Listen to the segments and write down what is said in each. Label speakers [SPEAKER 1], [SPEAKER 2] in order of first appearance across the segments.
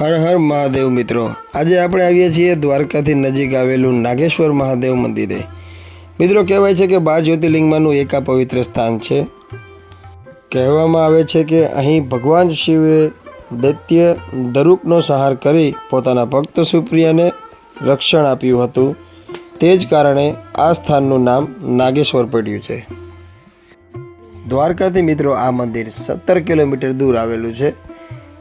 [SPEAKER 1] હર હર મહાદેવ મિત્રો. આજે આપણે આવીએ છીએ દ્વારકાથી નજીક આવેલું નાગેશ્વર મહાદેવ મંદિરે. મિત્રો, કહેવાય છે કે બાર જ્યોતિર્લિંગમાંનું એક આ પવિત્ર સ્થાન છે. કહેવામાં આવે છે કે અહીં ભગવાન શિવે દૈત્ય દરૂપનો સહાર કરી પોતાના ભક્ત સુપ્રિયાને રક્ષણ આપ્યું હતું. તે જ કારણે આ સ્થાનનું નામ નાગેશ્વર પડ્યું છે. દ્વારકાથી મિત્રો, આ મંદિર સત્તર કિલોમીટર દૂર આવેલું છે.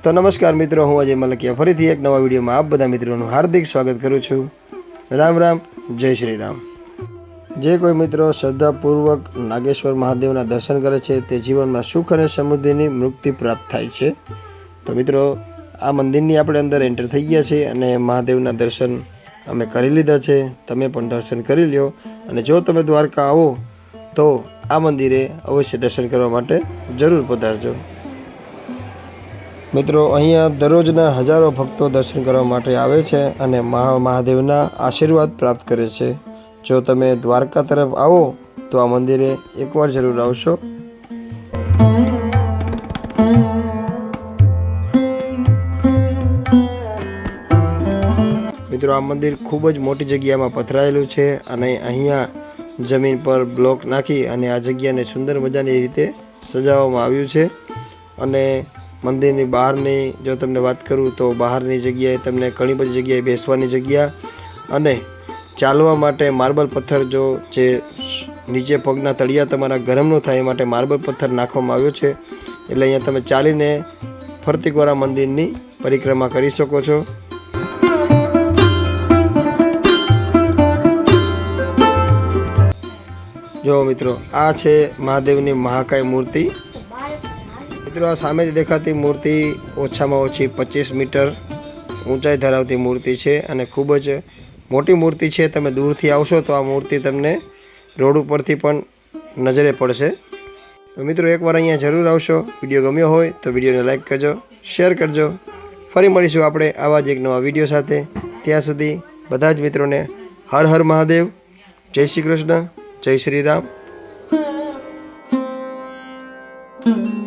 [SPEAKER 1] તો નમસ્કાર મિત્રો, હું અજય મલકિયા. ફરીથી એક નવા વિડીયોમાં આપ બધા મિત્રોનું હાર્દિક સ્વાગત કરું છું. રામ રામ, જય શ્રી રામ. જે કોઈ મિત્રો શ્રદ્ધાપૂર્વક નાગેશ્વર મહાદેવના દર્શન કરે છે, તે જીવનમાં સુખ અને સમૃદ્ધિની મુક્તિ પ્રાપ્ત થાય છે. તો મિત્રો, આ મંદિરની આપણે અંદર એન્ટર થઈ ગયા છીએ અને મહાદેવના દર્શન અમે કરી લીધા છે. તમે પણ દર્શન કરી લ્યો અને જો તમે દ્વારકા આવો, તો આ મંદિરે અવશ્ય દર્શન કરવા માટે જરૂર પધારજો. મિત્રો, અહીંયા દરરોજના હજારો ભક્તો દર્શન કરવા માટે આવે છે અને મહા મહાદેવના આશીર્વાદ પ્રાપ્ત કરે છે. જો તમે દ્વારકા તરફ આવો, તો આ મંદિરે એકવાર જરૂર આવશો. મિત્રો, આ મંદિર ખૂબ જ મોટી જગ્યામાં પથરાયેલું છે અને અહીંયા જમીન પર બ્લોક નાખી અને આ જગ્યાને સુંદર મજાની રીતે સજાવવામાં આવ્યું છે. અને મંદિરની બહારની જો તમને વાત કરું તો બહારની જગ્યાએ તમને ઘણી બધી જગ્યાએ બેસવાની જગ્યા અને ચાલવા માટે માર્બલ પથ્થર જો જે નીચે પગના તળિયા તમારા ગરમ ન થાય એ માટે માર્બલ પથ્થર નાખવામાં આવ્યો છે. એટલે અહીંયા તમે ચાલીને ફરતીકવાળા મંદિરની પરિક્રમા કરી શકો છો. જો મિત્રો, આ છે મહાદેવની મહાકાય મૂર્તિ. મિત્રો, આ સામે જ દેખાતી મૂર્તિ ઓછામાં ઓછી પચીસ મીટર ઊંચાઈ ધરાવતી મૂર્તિ છે અને ખૂબ જ મોટી મૂર્તિ છે. તમે દૂરથી આવશો તો આ મૂર્તિ તમને રોડ ઉપરથી પણ નજરે પડશે. તો મિત્રો, એકવાર અહીંયા જરૂર આવશો, વીડિયો ગમ્યો હોય તો વિડીયોને લાઇક કરજો, શેર કરજો. ફરી મળીશું આપણે આવા જ એક નવા વીડિયો સાથે. ત્યાં સુધી બધા જ મિત્રોને હર હર મહાદેવ. જય શ્રી કૃષ્ણ, જય શ્રી રામ. thank you